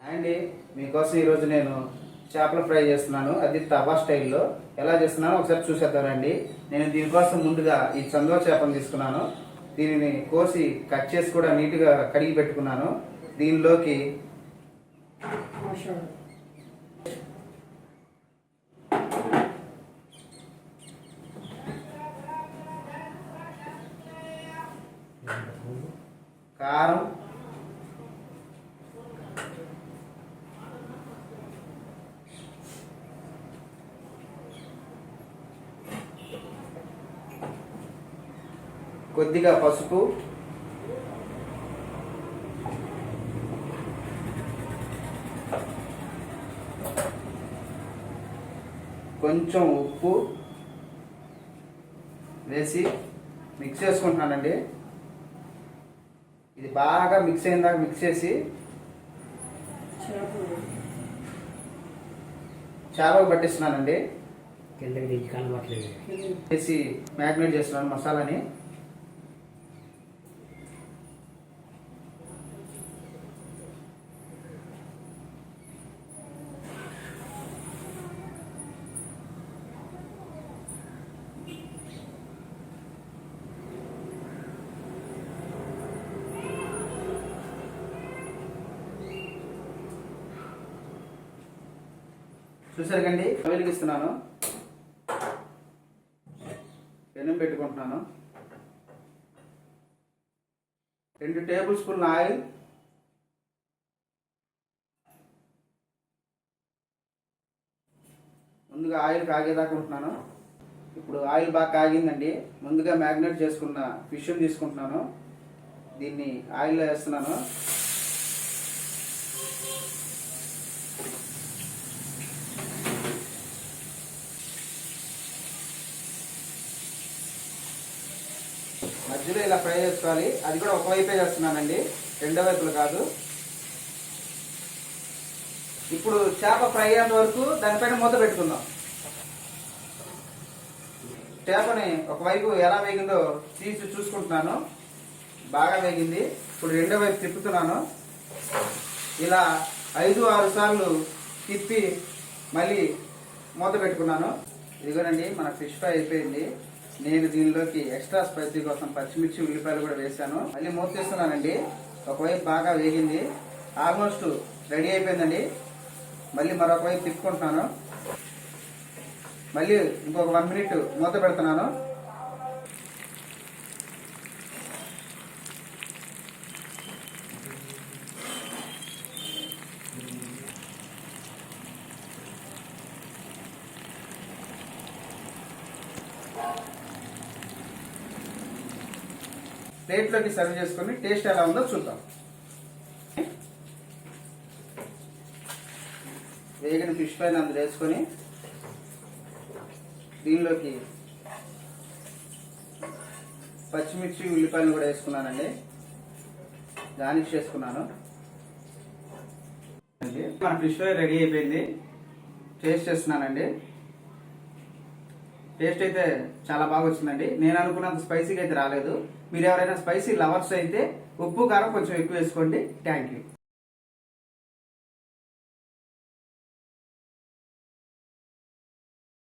అండి మీకోసం ఈరోజు నేను చేపల ఫ్రై చేస్తున్నాను. అది తవా స్టైల్లో. ఎలా చేస్తున్నానో ఒకసారి చూసేద్దామండి నేను దీనికోసం ముందుగా ఈ చందో చేపను తీసుకున్నాను. దీనిని కోసి కట్ చేసి కూడా నీట్గా కడిగి పెట్టుకున్నాను. దీనిలోకి కారం కొద్దిగా పసుపు. కొంచెం ఉప్పు వేసి మిక్స్ చేసుకుంటున్నానండి. ఇది బాగా మిక్స్ అయిన దాకా మిక్స్ చేసి చేపకు పట్టిస్తున్నానండి. వేసి మ్యాగ్నేట్ చేస్తున్నాను మసాలాని. చూసారు కండి. వెలిగిస్తున్నాను పెనం పెట్టుకుంటున్నాను. రెండు టేబుల్ స్పూన్ల ఆయిల్. ముందుగా ఆయిల్ కాగేదాకా ఉంటున్నాను. ఇప్పుడు ఆయిల్ బాగా కాగిందండి. ముందుగా మ్యాగ్నేట్ చేసుకున్న ఫిష్ తీసుకుంటున్నాను. దీన్ని ఆయిల్లో వేస్తున్నాను. మధ్యలో ఇలా ఫ్రై చేసుకోవాలి. అది కూడా ఒకవైపే చేస్తున్నానండి. రెండో వైపులు కాదు. ఇప్పుడు చేప ఫ్రై అయ్యేంత వరకు దానిపైన మూత పెట్టుకుందాం. చేపని ఒకవైపు ఎలా వేగిందో తీసి చూసుకుంటున్నాను. బాగా వేగింది. ఇప్పుడు రెండో వైపు తిప్పుతున్నాను. ఇలా ఐదు ఆరు సార్లు తిప్పి మళ్ళీ మూత పెట్టుకున్నాను. ఇదిగోనండి మన ఫిష్ ఫ్రై అయిపోయింది. నేను దీనిలోకి ఎక్స్ట్రా స్పైసీ కోసం పచ్చిమిర్చి ఉల్లిపాయలు కూడా వేశాను. మళ్ళీ మూత తీస్తున్నానండి. ఒకవైపు బాగా వేగింది. ఆల్మోస్ట్ రెడీ అయిపోయిందండి. మళ్ళీ మరొక వైపు తిప్పుకుంటున్నాను. మళ్ళీ ఇంకొక వన్ మినిట్ మూత పెడుతున్నాను. ప్లేట్లోకి సర్వ్ చేసుకొని టేస్ట్ ఎలా ఉందో చూద్దాం. వేగిన ఫిష్ పైన అందులో వేసుకొని దీనిలోకి పచ్చిమిర్చి ఉల్లిపాయలు కూడా వేసుకున్నానండి. గార్నిష్ చేసుకున్నాను. అండి, మన ఫిష్ ఫ్రై రెడీ అయిపోయింది. టేస్ట్ చేస్తున్నానండి. టేస్ట్ అయితే చాలా బాగా వచ్చిందండి. నేను అనుకున్నంత స్పైసీగా అయితే రాలేదు. మీరు ఎవరైనా స్పైసీ లవర్స్ అయితే ఉప్పు కారం కొంచెం ఎక్కువ వేసుకోండి. Thank you.